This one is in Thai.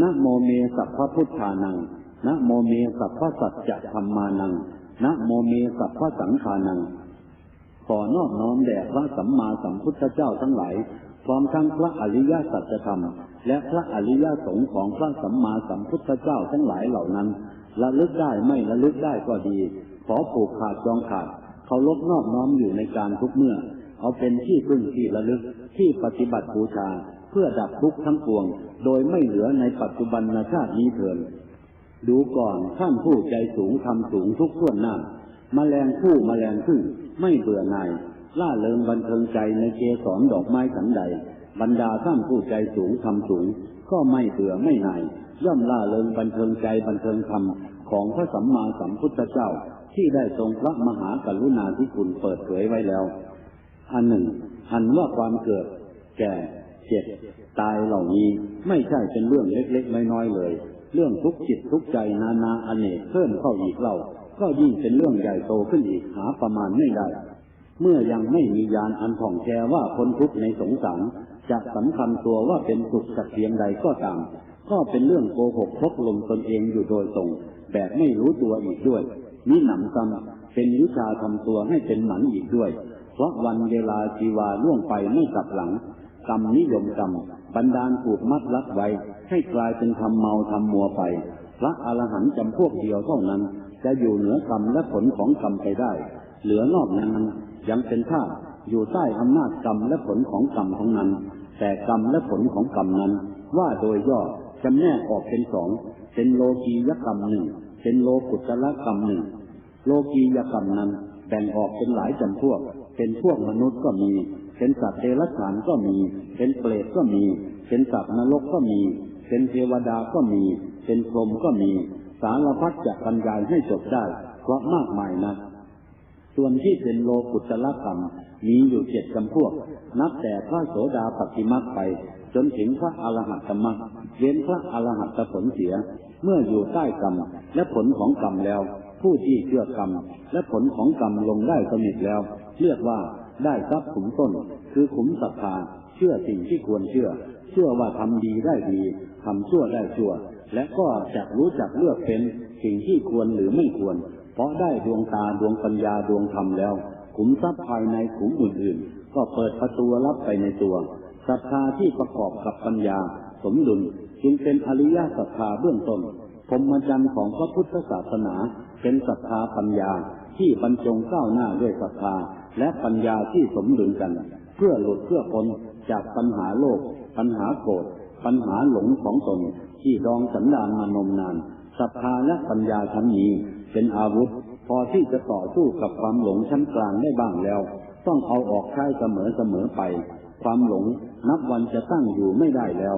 นะโมเมสัพพพุทธานัง นะโมเมสัพพสัจจะธรรมานัง นะโมเมสัพพสังขานัง ขอนอบน้อมแด่พระสัมมาสัมพุทธเจ้าทั้งหลาย พร้อมทั้งพระอริยสัจธรรม และพระอริยสงฆ์ของพระสัมมาสัมพุทธเจ้าทั้งหลายเหล่านั้นระลึกได้ไม่ระลึกได้ก็ดี ขอผูกขาดจองขาดเคารพนอบน้อมอยู่ในการทุกเมื่อ เอาเป็นที่พึ่งที่ระลึกที่ปฏิบัติบูชา เพื่อดับทุกข์ทั้งปวง โดยไม่เหลือในปัจจุบันชาตินี้เถินดูก่อนท่านผู้ใจสูงทำสูงทุกท่วนหน้ามาแมลงผู้มแมลงพึ่งไม่เบื่อหน่ายล่าเริงบันเทิงใจในเกสรดอกไม้สันใด บรรดาท่านผู้ใจสูงทำสูง ก็ไม่เบื่อไม่หน่ายย่อมล่าเริงบันเทิงใจบันเทิงธรรมของพระสัมมาสัมพุทธเจ้า ที่ได้ทรงพระมหากรุณาธิคุณเปิดเผยไว้แล้ว อันหนึ่ง อันว่าความเกิด แก่ เจ็บตายเหล่านี้ไม่ใช่เป็นเรื่องเล็กๆน้อยๆเลย เรื่องทุกจิตทุกใจนานาอเนกเพิ่มเข้าอีกเล่า ก็ยิ่งเป็นเรื่องใหญ่โตขึ้นอีกหาประมาณไม่ได้ เมื่อยังไม่มียานอันท่องแท้ว่าคนทุกข์ในสงสารจะสำคัญตัวว่าเป็นสุขสักเพียงใดก็ตาม ก็เป็นเรื่องโกหกพกลมตนเองอยู่โดยตรง แบบไม่รู้ตัวอีกด้วยมีหนำซ้ำเป็นวิชาทำตัวให้เป็นหมันอีกด้วย เพราะวันเวลาชีวาล่วงไปไม่กลับหลัง กรรมนิยมกรรมบันดาลผูกมัดรัดไว้ ให้กลายเป็นทำเมาทำมัวไปพระอรหันต์จำพวกเดียวเท่านั้น จะอยู่เหนือกรรมและผลของกรรมไปได้ เหลือนอกนั้นยังเป็นท่าอยู่ใต้อำนาจกรรมและผลของกรรมทั้งนั้น แต่กรรมและผลของกรรมนั้น ว่าโดยย่อจำแนกออกเป็นสองเป็นโลกียกรรมหนึ่งเป็นโลกุตละกรรมหนึ่งโลกียกรรมนั้นแบ่งออกเป็นหลายจำพวก เป็นพวกมนุษย์ก็มี เป็นสัตว์เดรัจฉานก็มี เป็นเปรตก็มี เป็นสัตว์นรกก็มี เป็นเทวดาก็มี เป็นพรหมก็มี สารพัดจะบรรยายให้จบได้ เพราะมากมายนะส่วนที่เป็นโลกุตละกรรมมีอยู่เจ็ดจำพวก นับแต่พระโสดาปฏิมักไป จนถึงพระอรหัตมรรคเว้นพระอรหัตผลเสีย เมื่ออยู่ใต้กรรมและผลของกรรมแล้ว ผู้ที่เชื่อกรรมและผลของกรรมลงได้สนิทแล้ว เรียกว่า ได้ทรัพย์ขุมต้น คือขุมศรัทธา เชื่อสิ่งที่ควรเชื่อ เชื่อว่าทำดีได้ดีทำชั่วได้ชั่ว และก็จะรู้จักเลือกเป็นสิ่งที่ควรหรือไม่ควร เพราะได้ดวงตาดวงปัญญาดวงธรรมแล้ว ขุมทรัพย์ภายในขุมอื่นๆ ก็เปิดประตูรับไปในตัวศรัทธาที่ประกอบกับปัญญา สมดุลจึงเป็นอริยศรัทธาเบื้องต้นพรมจรรย์ของพระพุทธศาสนา เป็นศรัทธาปัญญาที่บรรจงก้าวหน้าด้วยศรัทธา และปัญญาที่สมดุลกัน เพื่อหลุดเพื่อพ้นจากปัญหาโลก ปัญหาโกรธปัญหาหลงของตน ที่ดองสันดานมานมนานศรัทธาและปัญญาชั้นนี้เป็นอาวุธ พอที่จะต่อสู้กับความหลงชั้นกลางได้บ้างแล้ว ต้องเอาออกใช้เสมอเสมอไป ความหลงนับวันจะตั้งอยู่ไม่ได้แล้ว